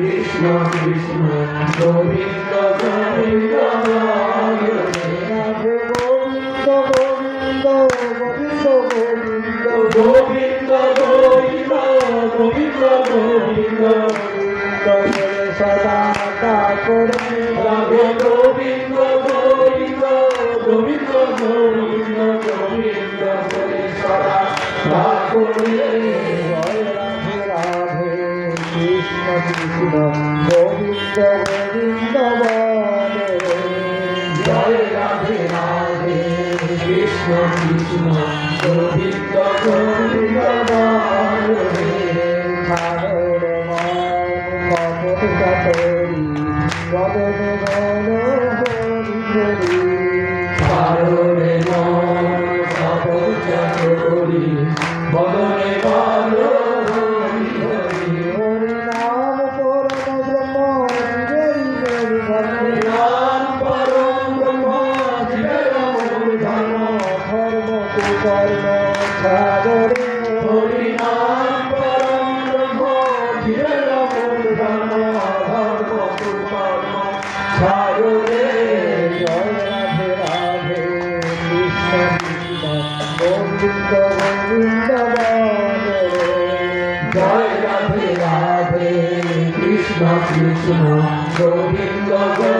কৃষ্ণ কৃষ্ণ গোবিন্দ গোবিন্দ গোবিন্দ গোবিন্দ গোবিন্দ গোবিন্দ গোবিন্দ গোবিন্দ গোবিন্দ গোবিন্দ সদা Krishna Govinda Krishna Krishna Krishna Govinda Govinda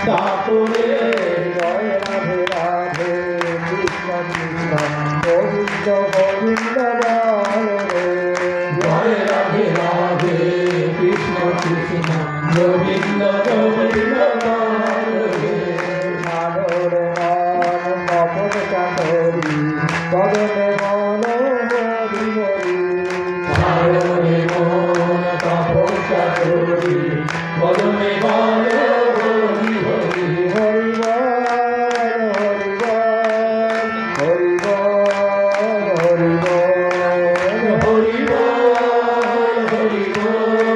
তারপরে জয় রাধে রাধে কৃষ্ণ কৃষ্ণ গোবিন্দ গোবিন্দ জয় রাধে রাধে কৃষ্ণ কৃষ্ণ গোবিন্দ গোবিন্দ সাগর কপট চাকরি কদমে মন সাগরে মন কপট চাকরি কদমে মন Lord.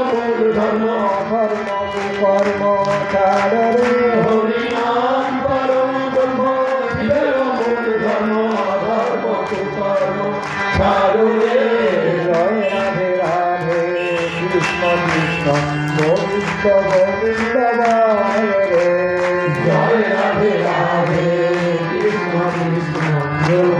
মূল ধর্ম ধর্ম কর্ম চার রে হরি নাম পরম ব্রহ্ম জীবের মূল ধর্ম ধর্ম কর্ম চার রে জয় রাধে রাধে কৃষ্ণ কৃষ্ণ গোবিন্দ গোবিন্দ রে জয় রাধে রাধে কৃষ্ণ কৃষ্ণ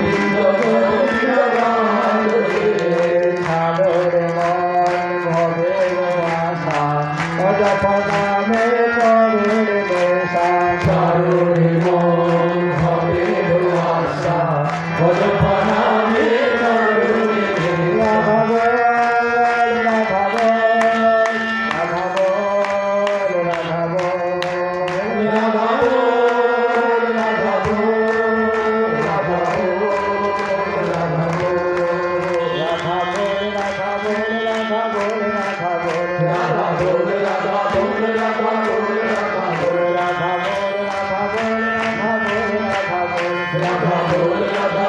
রাধা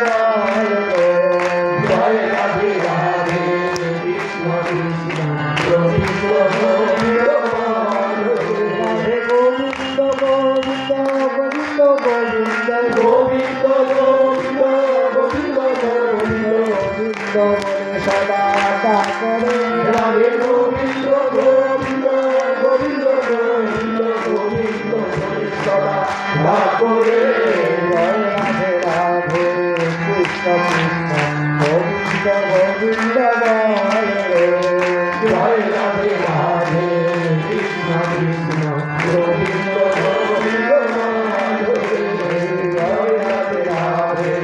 গোবিন্দ বলে সদা করে রাধে গোবিন্দ গোবিন্দ গোবিন্দ গোবিন্দ গোবিন্দ সদা করে রাধে রাধে কৃষ্ণ কৃষ্ণ গোবিন্দ গোবিন্দ বল রাধে রাধে কৃষ্ণ কৃষ্ণ গোবিন্দ গোবিন্দ জয় রাধে